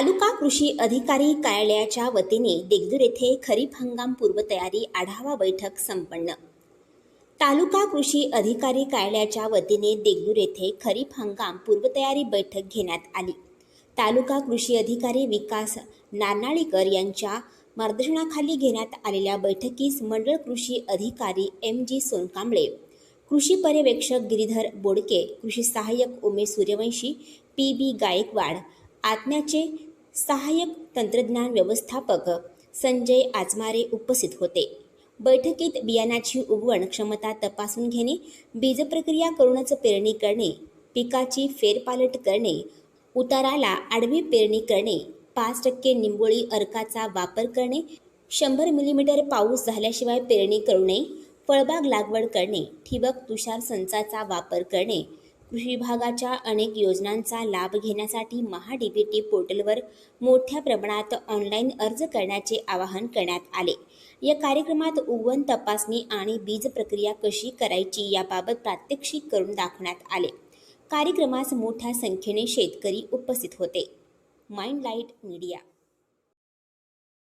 तालुका कृषी अधिकारी कार्यालयाच्या वतीने देगदूर येथे खरीप हंगाम पूर्वतयारी आढावा बैठक संपन्न. तालुका कृषी अधिकारी कार्यालयाच्या वतीने देगदूर येथे खरीप हंगाम पूर्वतयारी बैठक घेण्यात आली. तालुका कृषी अधिकारी विकास नारनाळीकर यांच्या मार्गदर्शनाखाली घेण्यात आलेल्या बैठकीस मंडळ कृषी अधिकारी एम जी सोनकांबळे कृषी पर्यवेक्षक गिरीधर बोडके कृषी सहाय्यक उमेश सूर्यवंशी पी बी गायकवाड आत्म्याचे सहाय्यक तंत्रज्ञान व्यवस्थापक संजय आजमारे उपस्थित होते. बैठकीत बियाणाची उगवण क्षमता तपासून घेणे बीजप्रक्रिया करूनच पेरणी करणे पिकाची फेरपालट करणे उताराला आडवी पेरणी करणे पाच टक्के निंबोळी अर्काचा वापर करणे शंभर मिलीमीटर पाऊस झाल्याशिवाय पेरणी करू नये फळबाग लागवड करणे ठिबक तुषार संचाचा वापर करणे विभागाच्या अनेक योजनांचा लाभ घेण्यासाठी महा डी टी पोर्टलवर मोठ्या प्रमाणात ऑनलाईन अर्ज करण्याचे आवाहन करण्यात आले. या कार्यक्रमात उगवण तपासणी आणि बीज प्रक्रिया कशी करायची याबाबत प्रात्यक्षिक करून दाखवण्यात आले. कार्यक्रमास मोठ्या संख्येने शेतकरी उपस्थित होते. Mind light media